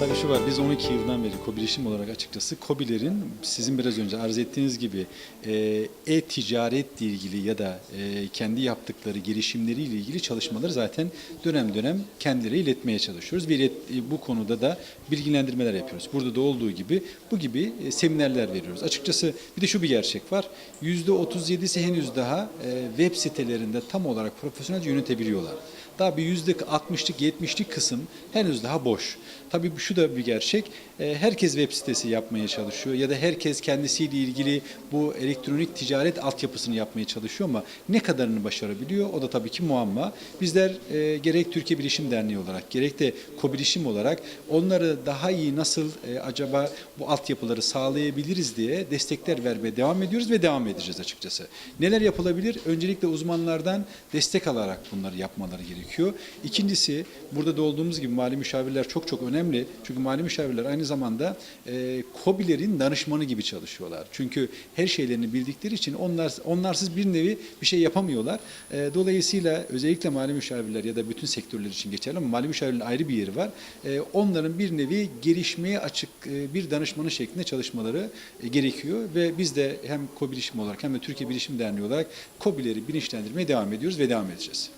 Tabii şu var, biz 12 yıldan beri KOBİ bilişim olarak açıkçası KOBİ'lerin sizin biraz önce arz ettiğiniz gibi e, e-ticaretle ilgili ya da e, kendi yaptıkları girişimleriyle ilgili çalışmaları zaten dönem dönem kendileri iletmeye çalışıyoruz. İlet- e, bu konuda da bilgilendirmeler yapıyoruz. Burada da olduğu gibi bu gibi e, seminerler veriyoruz. Açıkçası bir de şu bir gerçek var. %37'si henüz daha e, web sitelerinde tam olarak profesyonelce yönetebiliyorlar. Daha bir yüzde 60'lık 70'lik kısım henüz daha boş. Tabii şu da bir gerçek. e, Herkes web sitesi yapmaya çalışıyor ya da herkes kendisiyle ilgili bu elektronik ticaret altyapısını yapmaya çalışıyor ama ne kadarını başarabiliyor o da tabii ki muamma. Bizler e, gerek Türkiye Bilişim Derneği olarak gerek de Kobilişim olarak onları daha iyi nasıl e, acaba bu altyapıları sağlayabiliriz diye destekler vermeye devam ediyoruz ve devam edeceğiz açıkçası. Neler yapılabilir? Öncelikle uzmanlardan destek alarak bunları yapmaları gerekiyor. İkincisi burada da olduğumuz gibi mali müşavirler çok çok önemli. Çünkü mali müşavirler aynı zamanda e, KOBİ'lerin danışmanı gibi çalışıyorlar. Çünkü her şeylerini bildikleri için onlar onlarsız bir nevi bir şey yapamıyorlar. E, dolayısıyla özellikle mali müşavirler ya da bütün sektörler için geçerli ama mali müşavirlerin ayrı bir yeri var. E, onların bir nevi gelişmeye açık e, bir danışmanı şeklinde çalışmaları e, gerekiyor ve biz de hem Bilişim olarak hem de Türkiye Bilişim Derneği olarak KOBİ'leri bilinçlendirmeye devam ediyoruz ve devam edeceğiz.